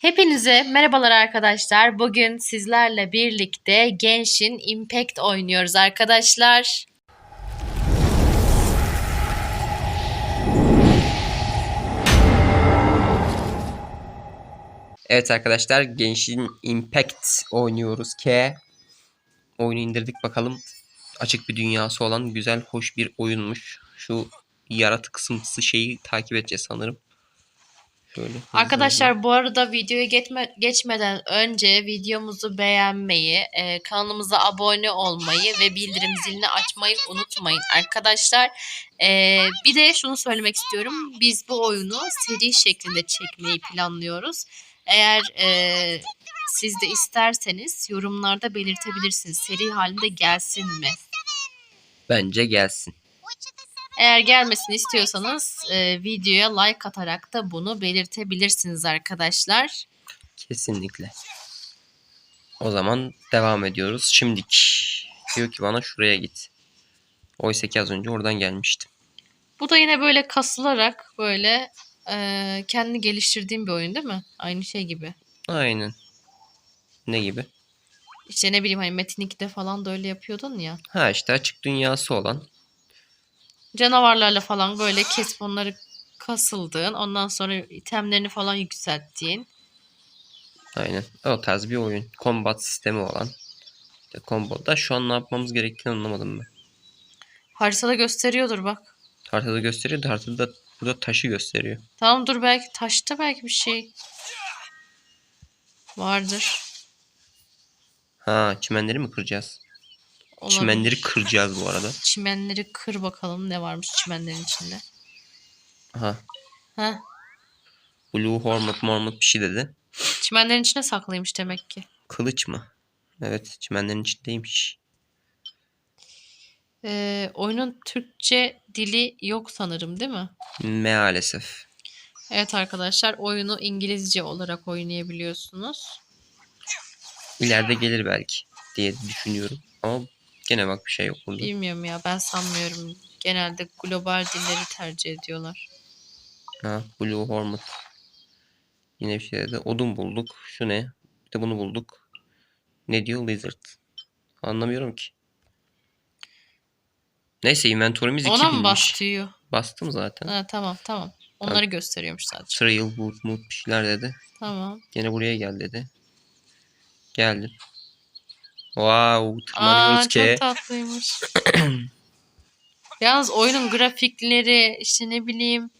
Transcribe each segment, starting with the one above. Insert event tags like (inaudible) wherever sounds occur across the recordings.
Hepinize merhabalar arkadaşlar. Bugün sizlerle birlikte Genshin Impact oynuyoruz arkadaşlar. Evet arkadaşlar Genshin Impact oynuyoruz ki oyunu indirdik bakalım. Açık bir dünyası olan güzel hoş bir oyunmuş. Şu yaratıksımsı şeyi takip edeceğiz sanırım. Şöyle. Arkadaşlar bu arada videoya geçme, geçmeden önce videomuzu beğenmeyi, e, kanalımıza abone olmayı ve bildirim zilini açmayı unutmayın arkadaşlar. E, bir de şunu söylemek istiyorum. Biz bu oyunu seri şeklinde çekmeyi planlıyoruz. Eğer e, siz de isterseniz yorumlarda belirtebilirsiniz. Seri halinde gelsin mi? Bence gelsin. Eğer gelmesini istiyorsanız e, videoya like atarak da bunu belirtebilirsiniz arkadaşlar. Kesinlikle. O zaman devam ediyoruz. Şimdik. Diyor ki bana şuraya git. Oysa ki az önce oradan gelmiştim. Bu da yine böyle kasılarak böyle e, kendini geliştirdiğin bir oyun değil mi? Aynı şey gibi. Aynen. Ne gibi? İşte ne bileyim hani Metin 2'de falan da öyle yapıyordun ya. Ha işte açık dünyası olan. Canavarlarla falan böyle kesip onları kasıldığın, ondan sonra itemlerini falan yükselttiğin. Aynen. O tarz bir oyun. Combat sistemi olan. İşte combo'da şu an ne yapmamız gerektiğini anlamadım ben. Haritada gösteriyordur bak. Haritada gösteriyor da haritada burada taşı gösteriyor. Tamam dur belki taşta belki bir şey vardır. Ha çimenleri mi kıracağız? Olabilir. Çimenleri kıracağız bu arada. Çimenleri kır bakalım ne varmış çimenlerin içinde. Aha. Heh. Blue Hormut Mormut bir şey dedi. Çimenlerin içine saklıymış demek ki. Kılıç mı? Evet çimenlerin içindeymiş. Ee, oyunun Türkçe dili yok sanırım değil mi? Maalesef. Evet arkadaşlar oyunu İngilizce olarak oynayabiliyorsunuz. İleride gelir belki diye düşünüyorum. Ama gene bak bir şey yok burada. Bilmiyorum ya ben sanmıyorum. Genelde global dilleri tercih ediyorlar. Ha Blue Hormut. Yine bir şey dedi. Odun bulduk. Şu ne? Bir de bunu bulduk. Ne diyor Lizard? Anlamıyorum ki. Neyse inventory'miz 2000'miş. Ona mı bastıyor? Bastım zaten. Ha, tamam tamam. Onları gösteriyormuş sadece. Trail, boot, mood bir şeyler dedi. Tamam. Gene buraya gel dedi. Geldim. Wow, Aa tırmanıyoruz ki. çok tatlıymış. (clears throat) Yalnız oyunun grafikleri işte ne bileyim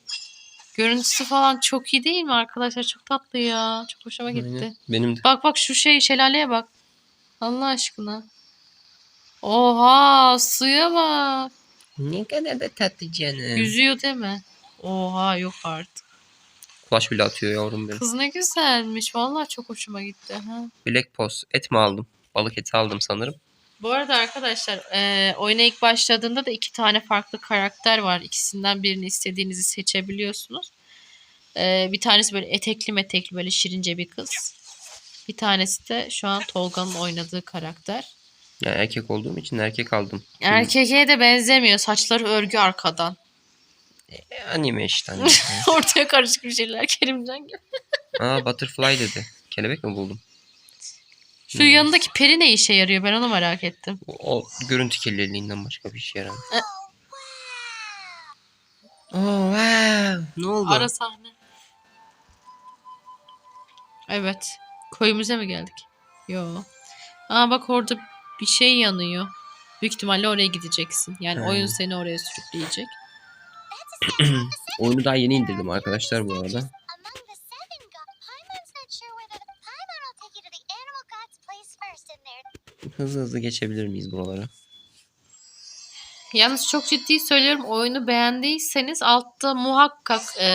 görüntüsü falan çok iyi değil mi arkadaşlar? Çok tatlı ya. Çok hoşuma gitti. Aynen. Benim de. Bak bak şu şey şelaleye bak. Allah aşkına. Oha suya bak. Ne kadar da tatlı canım. Yüzüyor değil mi? Oha yok artık. Kulaç bile atıyor yavrum benim. Kız ne güzelmiş. Vallahi çok hoşuma gitti. Ha. Black Post. Et mi aldım? Balık eti aldım sanırım. Bu arada arkadaşlar e, oyuna ilk başladığında da iki tane farklı karakter var. İkisinden birini istediğinizi seçebiliyorsunuz. E, bir tanesi böyle etekli metekli böyle şirince bir kız. Bir tanesi de şu an Tolga'nın oynadığı karakter. Yani erkek olduğum için erkek aldım. Erkeğe de benzemiyor. Saçları örgü arkadan. E, anime işte anime. (laughs) Ortaya karışık bir şeyler Kerimcan gibi. Aa butterfly dedi. Kelebek mi buldum? Şu yanındaki peri ne işe yarıyor? Ben onu merak ettim. O, o görüntü kirliliğinden başka bir işe yaramıyor. E- Oh wow. Ne oldu? Ara sahne. Evet. Koyumuza mı geldik? Yo. Aa bak orada bir şey yanıyor. Büyük ihtimalle oraya gideceksin. Yani He. oyun seni oraya sürükleyecek. (clears throat) Oyunu daha yeni indirdim arkadaşlar bu arada. Hızlı hızlı geçebilir miyiz buralara? Yalnız çok ciddi söylüyorum oyunu beğendiyseniz altta muhakkak e,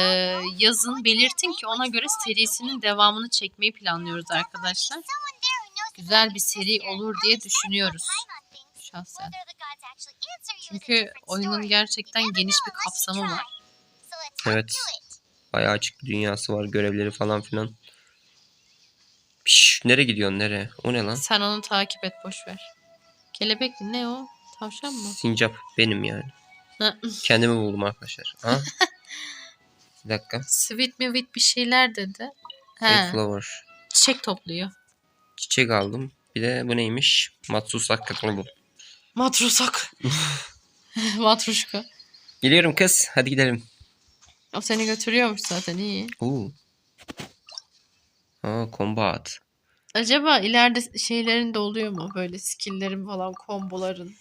yazın belirtin ki ona göre serisinin devamını çekmeyi planlıyoruz arkadaşlar. Güzel bir seri olur diye düşünüyoruz şahsen. Çünkü oyunun gerçekten geniş bir kapsamı var. Evet. Bayağı açık bir dünyası var. Görevleri falan filan. Piş, nereye gidiyorsun nereye? O ne lan? Sen onu takip et boş ver. Kelebek mi? ne o? Tavşan mı? Sincap benim yani. Kendimi buldum arkadaşlar. Ha? (laughs) bir dakika. Sweet mi with bir şeyler dedi. He, flower. çiçek topluyor. Çiçek aldım. Bir de bu neymiş? Matsusaka torbul. Matrusak. (laughs) Matruşka. Geliyorum kız. Hadi gidelim. O seni götürüyormuş zaten iyi. Oo. Ha, combat. Acaba ileride şeylerin de oluyor mu? Böyle skill'lerin falan, komboların.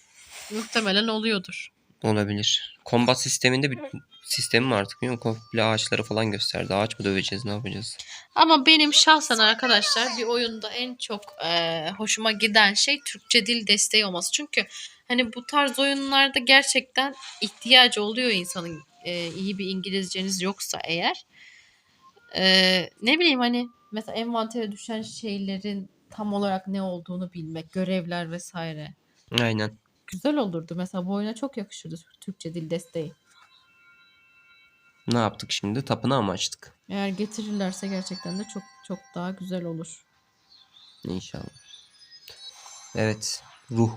Muhtemelen oluyordur. Olabilir. Combat sisteminde bir sistemi mi artık bilmiyorum. Komple ağaçları falan gösterdi. Ağaç mı döveceğiz ne yapacağız? Ama benim şahsen arkadaşlar bir oyunda en çok eee, hoşuma giden şey Türkçe dil desteği olması. Çünkü hani bu tarz oyunlarda gerçekten ihtiyacı oluyor insanın eee, iyi bir İngilizceniz yoksa eğer. Eee, ne bileyim hani mesela envantere düşen şeylerin tam olarak ne olduğunu bilmek, görevler vesaire. Aynen. Güzel olurdu. Mesela bu oyuna çok yakışırdı Türkçe dil desteği. Ne yaptık şimdi? Tapınağı mı açtık? Eğer getirirlerse gerçekten de çok çok daha güzel olur. İnşallah. Evet. Ruh.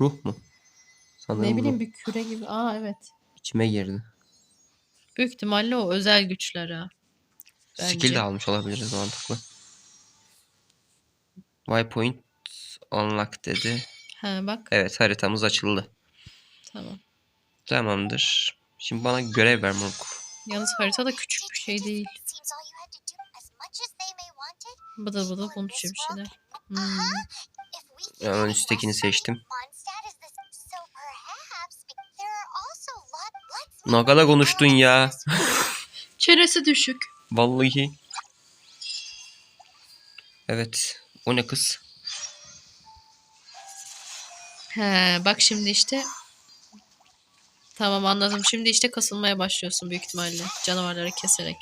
Ruh mu? Sanırım Ne bileyim ruh. bir küre gibi. Aa evet. İçime girdi. Büyük ihtimalle o özel güçler ha. Bence. Skill de almış olabiliriz mantıklı. Waypoint unlock dedi. Ha bak. Evet haritamız açıldı. Tamam. Tamamdır. Şimdi bana görev ver moruk. Yalnız harita da küçük bir şey değil. Bıdı bıdı konuşuyor bir şeyler. Hmm. get üsttekini seçtim. Kadar konuştun ya. (laughs) Çenesi düşük. Vallahi. Evet. O ne kız? He bak şimdi işte. Tamam anladım. Şimdi işte kasılmaya başlıyorsun büyük ihtimalle. Canavarları keserek.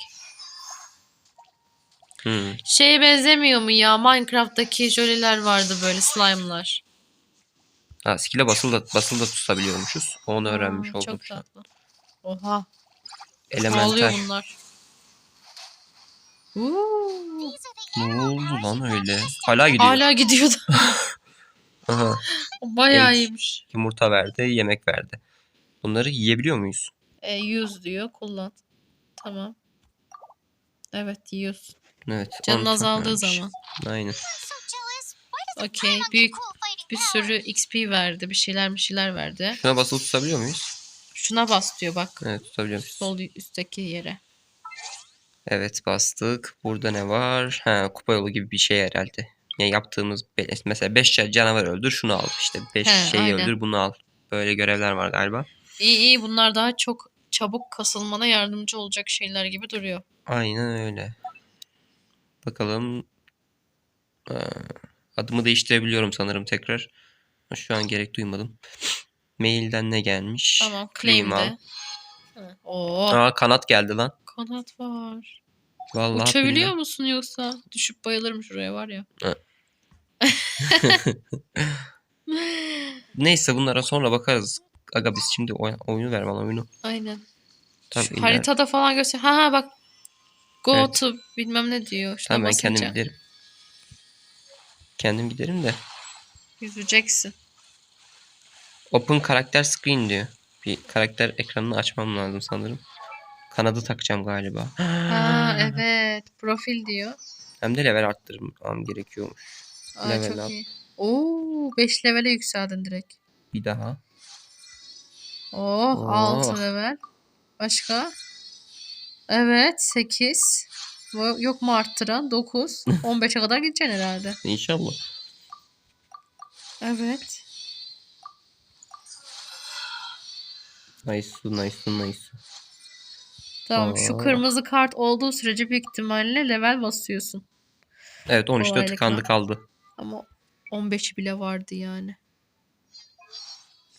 Hmm. Şeye benzemiyor mu ya? Minecraft'taki jöleler vardı böyle slime'lar. Ha, skill'e basılı da, basılı da tutabiliyormuşuz. Onu öğrenmiş Aa, oldum Çok tatlı. Oha. Ne oluyor bunlar? Ne oldu lan öyle? Hala gidiyor. Hala gidiyordu. (laughs) Aha. Bayağı Egg. iyiymiş. Yumurta verdi, yemek verdi. Bunları yiyebiliyor muyuz? E, use diyor. Kullan. Tamam. Evet yiyorsun. Evet. Canın on çok azaldığı zaman. Aynen. Okey. Büyük bir sürü XP verdi. Bir şeyler bir şeyler verdi. Şuna basılı tutabiliyor muyuz? Şuna bas diyor bak. Evet tutabiliyoruz. Sol üstteki yere. Evet bastık. Burada ne var? Ha kupa yolu gibi bir şey herhalde. Yani yaptığımız mesela 5 canavar öldür şunu al. İşte 5 He, şeyi aynen. öldür bunu al. Böyle görevler var galiba. İyi iyi bunlar daha çok çabuk kasılmana yardımcı olacak şeyler gibi duruyor. Aynen öyle. Bakalım. Aa, adımı değiştirebiliyorum sanırım tekrar. Şu an gerek duymadım. Mailden ne gelmiş? Tamam Claim al. claim'de. Oo Aa kanat geldi lan. Kanat var. Vallahi Uçabiliyor billahi. musun yoksa? Düşüp bayılırım şuraya var ya. (laughs) Neyse bunlara sonra bakarız. Aga biz şimdi oy- oyunu ver bana oyunu. Aynen. Tamam, Şu illa- haritada falan göster. Ha ha bak. Go Evet. to bilmem ne diyor. Şuna Tamam ben kendim giderim. Kendim giderim de. Yüzeceksin. Open karakter screen diyor. Bir karakter ekranını açmam lazım sanırım. Kanadı takacağım galiba. Ha evet. Profil diyor. Hem de level arttırmam gerekiyormuş. Aa, Level çok up. iyi. Oo 5 levele yükseldin direkt. Bir daha. Oh Oh. 6 level. Başka? Evet 8. Yok mu arttıran? 9. 15'e (laughs) kadar gideceksin herhalde. İnşallah. Evet. Nice, nice, nice. Tamam şu kırmızı kart olduğu sürece büyük ihtimalle level basıyorsun. Evet 13'te Kolaylıkla. tıkandı kaldı. Ama 15 bile vardı yani.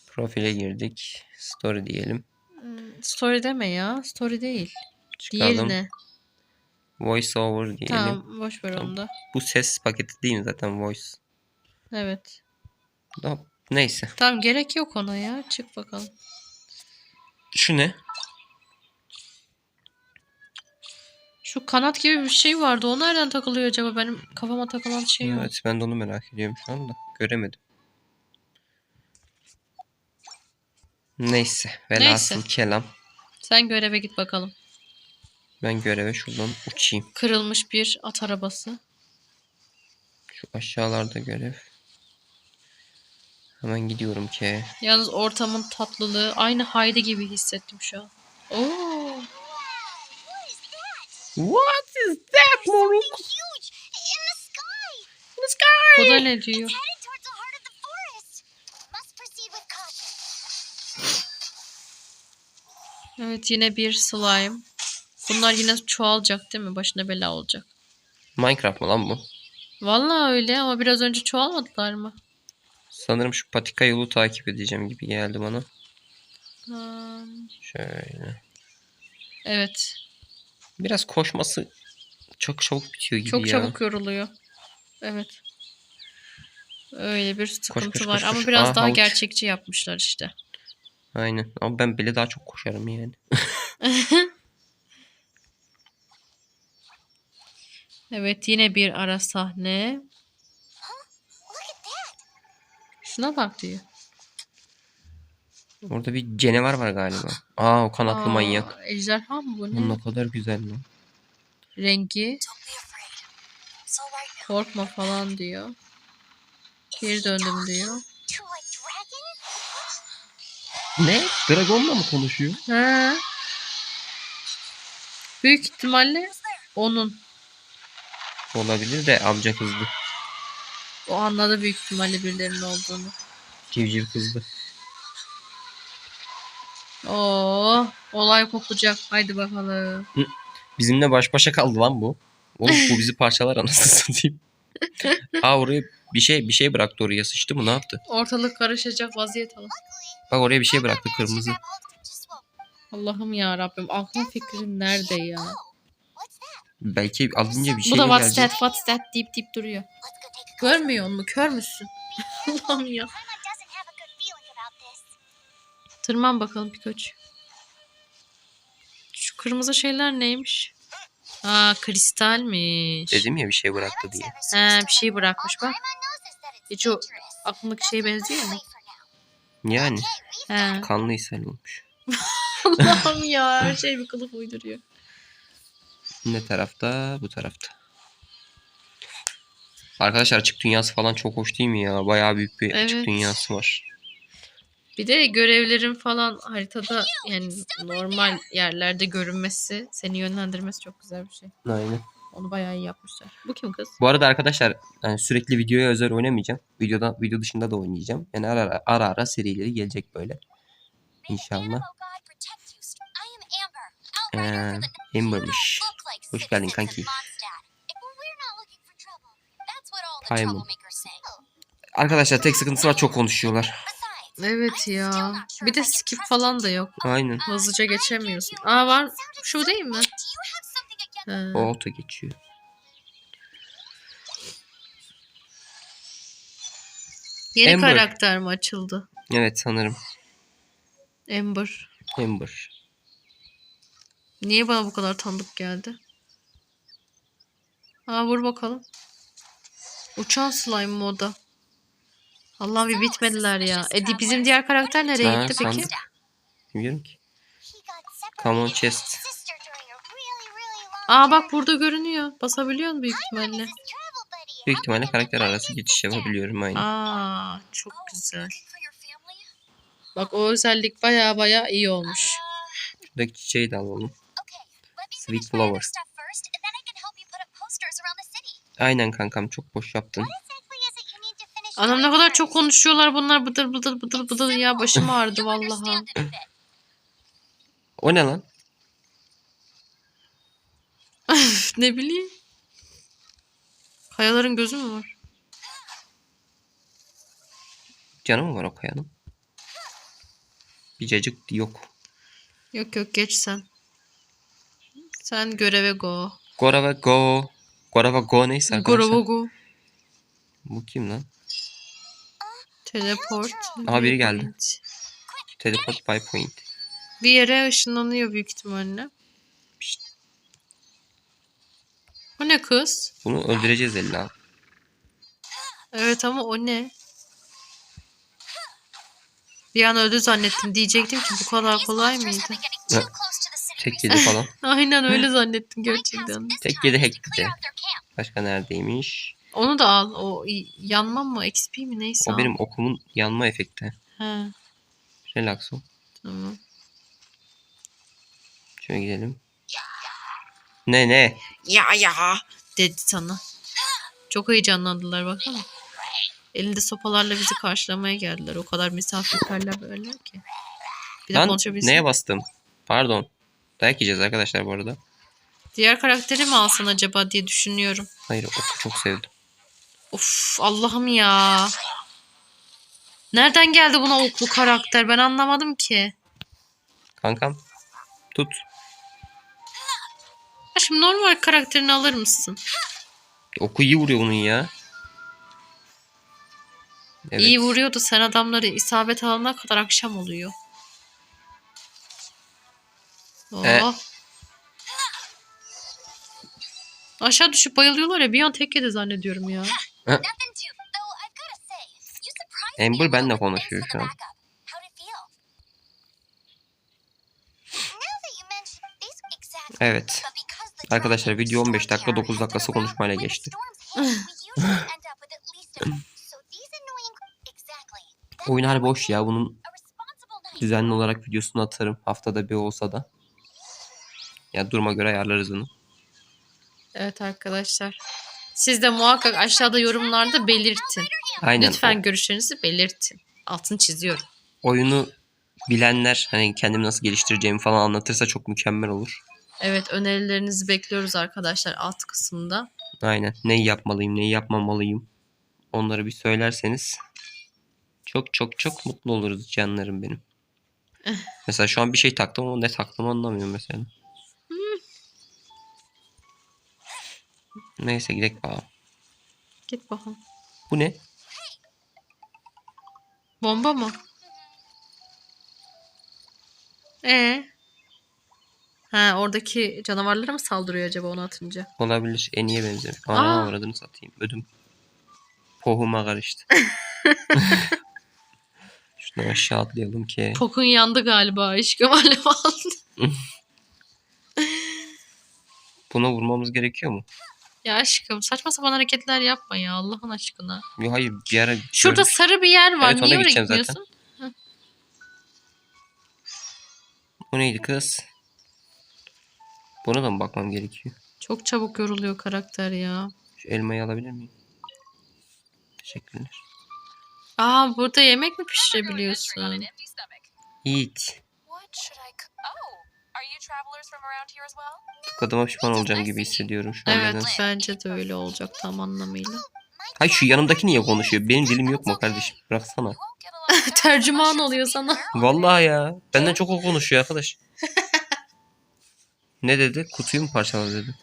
Profile girdik. Story diyelim. Hmm, Story deme ya. Story değil. Çıkalım. Diğeri ne? Voice over diyelim. Tamam boş ver Tamam. onu da. Bu ses paketi değil mi zaten voice? Evet. Da, neyse. Tamam gerek yok ona ya. Çık bakalım. Şu ne? Şu kanat gibi bir şey vardı. O nereden takılıyor acaba? Benim kafama takılan şey yok. Evet ben de onu merak ediyorum şu anda. Göremedim. Neyse. Velhasıl Neyse. kelam. Sen göreve git bakalım. Ben göreve şuradan uçayım. Kırılmış bir at arabası. Şu aşağılarda görev. Hemen gidiyorum ki. Yalnız ortamın tatlılığı aynı Haydi gibi hissettim şu an. Oo. What is that? Moruk? Huge! In the sky! Da ne diyor? Towards the heart of the forest. Must proceed with caution. Evet yine bir slime. Bunlar yine çoğalacak değil mi? Başına bela olacak. Minecraft mı lan bu? Vallahi öyle ama biraz önce çoğalmadılar mı? Sanırım şu patika yolu takip edeceğim gibi geldi bana. Hmm, Şöyle. Evet. Biraz koşması çok çabuk bitiyor gibi Çok ya. çabuk yoruluyor. Evet. Öyle bir sıkıntı koş, var koş, ama koş. biraz Aa, daha havuç. gerçekçi yapmışlar işte. Aynen. Ama ben bile daha çok koşarım yani. (laughs) Evet yine bir ara sahne. Şuna bak diyor. Orada bir canavar var galiba. Aa o kanatlı Aa, manyak. Ejderha mı bu Bu ne? ne kadar güzel lan. Rengi korkma falan diyor. Geri döndüm diyor. Ne? Dragon'la mı konuşuyor? He. Büyük ihtimalle onun. Olabilir de amca kızdı. O anladı büyük ihtimalle birilerinin olduğunu. Civciv kızdı. Oo, olay kopacak. Haydi bakalım. Bizimle baş başa kaldı lan bu. Oğlum bu bizi parçalar anasını satayım. Aa oraya bir şey bir şey bıraktı oraya sıçtı mı ne yaptı? Ortalık karışacak vaziyet alın. Bak oraya bir şey bıraktı kırmızı. Allah'ım ya Rabbim aklın fikrin nerede ya? Belki alınca bir şey Bu da what's gelecek? that what's that deyip deyip duruyor. Görmüyor mu? Kör müsün? (laughs) Allah'ım ya. Tırman bakalım Pikachu. Şu kırmızı şeyler neymiş? Aa kristalmiş. Dedim ya bir şey bıraktı diye. He bir şey bırakmış bak. Hiç o aklındaki şeye benziyor mu? Yani He. kanlı ishal olmuş. (laughs) Allah'ım ya her şey bir kılıf uyduruyor. Ne tarafta? Bu tarafta. Arkadaşlar açık dünyası falan çok hoş değil mi ya? Bayağı büyük bir açık Evet. dünyası var. Bir de görevlerin falan haritada yani normal yerlerde görünmesi, seni yönlendirmesi çok güzel bir şey. Aynen. Onu bayağı iyi yapmışlar. Bu kim kız? Bu arada arkadaşlar yani sürekli videoya özel oynamayacağım. Videoda video dışında da oynayacağım. Yani ara ara, ara, ara serileri gelecek böyle. İnşallah. Ee, Amber'mış. Hoş geldin kanki. say. Arkadaşlar tek sıkıntısı var çok konuşuyorlar. Evet ya. Bir de skip falan da yok. Aynen. Hızlıca geçemiyorsun. Aa var. Şu değil mi? He. O oto geçiyor. Yeni Amber. karakter mi açıldı? Evet sanırım. Amber. Amber. Niye bana bu kadar tanıdık geldi? Aa vur bakalım. Uçan slime moda. Allah bir bitmediler ya. E di- bizim diğer karakter nereye Ha, gitti peki? sandık. Bilmiyorum ki. Come on chest. Aa bak burada görünüyor. Basabiliyor musun büyük ihtimalle? Büyük ihtimalle karakter arası geçiş yapabiliyorum aynen. Aa çok Oh, güzel. Bak o özellik baya baya iyi olmuş. Uh, Şuradaki çiçeği de alalım. Sweet flowers. Aynen kankam çok boş yaptın. Anam ne kadar çok konuşuyorlar bunlar bıdır bıdır bıdır bıdır ya başım ağrıdı vallahi. bit. O ne lan? (laughs) Ne bileyim. Kayaların gözü mü var? Canı mı var o kayanın? Bir cacık yok. Yok yok geç sen. Sen göreve go. Gorava go. Gorava go neyse arkadaşlar. Gorova go. Bu kim lan? Teleport. Aha, biri geldi. Teleport by point. Bir yere ışınlanıyor büyük ihtimalle. Pişt. O ne kız? Bunu öldüreceğiz Ella. Evet ama o ne? Bir an öldü zannettim. Diyecektim ki bu kadar kolay mıydı? Tek yedi falan. (laughs) Aynen öyle zannettim gerçekten. Tek yedi hack. Başka neredeymiş? Onu da al. O yanma mı? XP mi neyse O al. benim okumun yanma efekti. He, Relax ol. tamam. Şöyle gidelim. Ne ne? Ya ya dedi sana. Çok heyecanlandılar baksana. Elinde sopalarla bizi karşılamaya geldiler. O kadar misafirperler böyle ki. Bir de Lan konuşabilsin. neye bastım? Pardon. Dayak yiyeceğiz arkadaşlar bu arada. Diğer karakteri mi alsan acaba diye düşünüyorum. Hayır oku çok sevdim. Of Allah'ım ya. Nereden geldi buna oklu karakter? Ben anlamadım ki. Kankam tut. Ya Şimdi normal karakterini alır mısın? Oku iyi vuruyor bunun ya. Evet. İyi vuruyordu. Sen adamları isabet alana kadar akşam oluyor. Oh. E. Aşağı düşüp bayılıyorlar ya bir an tek yedi zannediyorum ya. (laughs) Me Amber benle konuşuyor şu an. Evet. Arkadaşlar video 15 storm dakika terror 9 has been dakikası konuşmayla geçti. (laughs) Oyun would boş ya. Bunun düzenli olarak videosunu atarım. Haftada bir olsa da. Ya duruma göre ayarlarız onu. Evet arkadaşlar. Siz de muhakkak aşağıda yorumlarda belirtin. Aynen. Lütfen görüşlerinizi belirtin. Altını çiziyorum. Oyunu bilenler hani kendimi nasıl geliştireceğimi falan anlatırsa çok mükemmel olur. Evet önerilerinizi bekliyoruz arkadaşlar alt kısımda. Aynen. Neyi yapmalıyım, neyi yapmamalıyım. Onları bir söylerseniz çok çok çok mutlu oluruz canlarım benim. mesela şu an bir şey taktım ama ne taktım anlamıyorum mesela. Neyse gidelim bakalım. Git bakalım. Bu ne? Bomba mı? Ee? Ha oradaki canavarlara mı saldırıyor acaba onu atınca? Olabilir. En iyi benzemiş. Aa. Ana avradını satayım. Ödüm. Pohuma karıştı. (laughs) Şuradan aşağı atlayalım ki. Pokun yandı galiba. Aşkım alev aldı. Buna vurmamız gerekiyor mu? Ya aşkım saçma sapan hareketler yapma ya Allah'ın aşkına. Yok hayır bir ara Şurada gördük. sarı bir yer var. Evet, Niye oraya gideceğim zaten. gitmiyorsun? Bu neydi kız? Buna da mı bakmam gerekiyor? Çok çabuk yoruluyor karakter ya. Şu elmayı alabilir miyim? Teşekkürler. Aa burada yemek mi pişirebiliyorsun? Yiğit. Tıkladığıma pişman olacağım gibi hissediyorum şu an. Evet nedense. bence de öyle olacak tam anlamıyla. Hay şu yanımdaki niye konuşuyor? Benim dilim yok mu kardeşim? Bıraksana. (laughs) Tercüman oluyor sana. Vallahi ya. Benden çok o konuşuyor arkadaş. ne dedi? Kutuyu mu parçaladı dedi.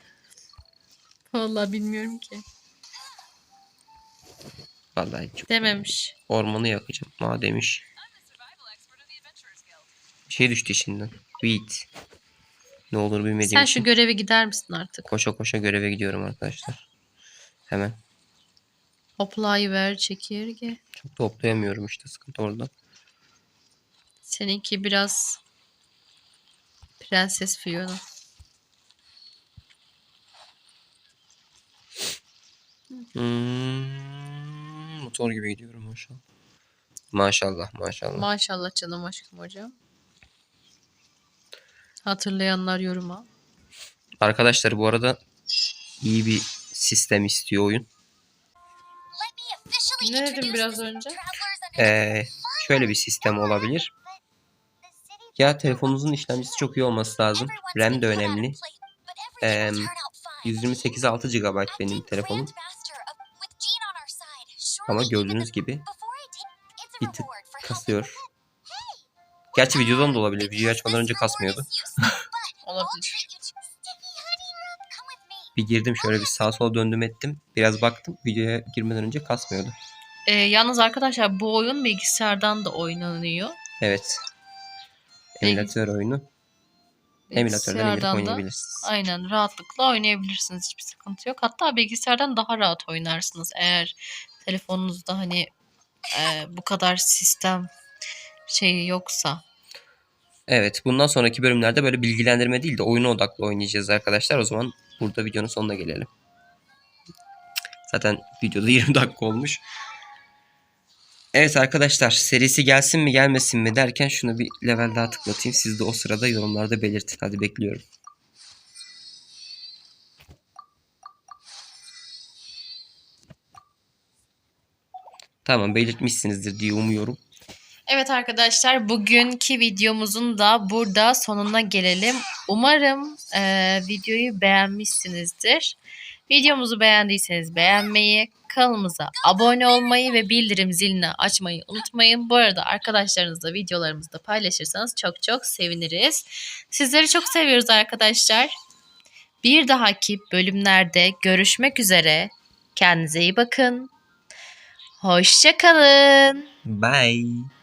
Vallahi bilmiyorum ki. Vallahi çok. Dememiş. Ormanı yakacağım. Ma demiş. Bir şey düştü içinden. Wheat. Ne olur bilmediğim Sen için. şu göreve gider misin artık? Koşa koşa göreve gidiyorum arkadaşlar. Hemen. Hoplayıver çekirge. Çok toplayamıyorum işte sıkıntı orada. Seninki biraz Prenses Fiona. Hmm, motor gibi gidiyorum maşallah. Maşallah maşallah. Maşallah canım aşkım hocam. Hatırlayanlar yoruma. Arkadaşlar bu arada iyi bir sistem istiyor oyun. Ne dedim biraz önce? Ee, şöyle bir sistem olabilir. Ya telefonunuzun işlemcisi çok iyi olması lazım. RAM de önemli. Eee, 128 6 GB benim telefonum. Ama gördüğünüz gibi bir tık kasıyor. Gerçi videodan da olabilir. Videoyu açmadan önce kasmıyordu. (laughs) Olabilir. Bir girdim şöyle bir sağa sola döndüm ettim. Biraz baktım. Videoya girmeden önce kasmıyordu. Ee, yalnız arkadaşlar bu oyun bilgisayardan da oynanıyor. Evet. Emülatör oyunu. Emülatörden indirip da oynayabilirsiniz. Aynen rahatlıkla oynayabilirsiniz. Hiçbir sıkıntı yok. Hatta bilgisayardan daha rahat oynarsınız. Eğer telefonunuzda hani e, bu kadar sistem şeyi yoksa. Evet bundan sonraki bölümlerde böyle bilgilendirme değil de oyuna odaklı oynayacağız arkadaşlar. O zaman burada videonun sonuna gelelim. Zaten videoda (laughs) 20 dakika olmuş. Evet arkadaşlar serisi gelsin mi gelmesin mi derken şunu bir level daha tıklatayım. Siz de o sırada yorumlarda belirtin. Hadi bekliyorum. Tamam belirtmişsinizdir diye umuyorum. Evet arkadaşlar bugünkü videomuzun da burada sonuna gelelim. Umarım e, videoyu beğenmişsinizdir. Videomuzu beğendiyseniz beğenmeyi, kanalımıza abone olmayı ve bildirim zilini açmayı unutmayın. Bu arada arkadaşlarınızla videolarımızı da paylaşırsanız çok çok seviniriz. Sizleri çok seviyoruz arkadaşlar. Bir dahaki bölümlerde görüşmek üzere. Kendinize iyi bakın. Hoşçakalın. Bye.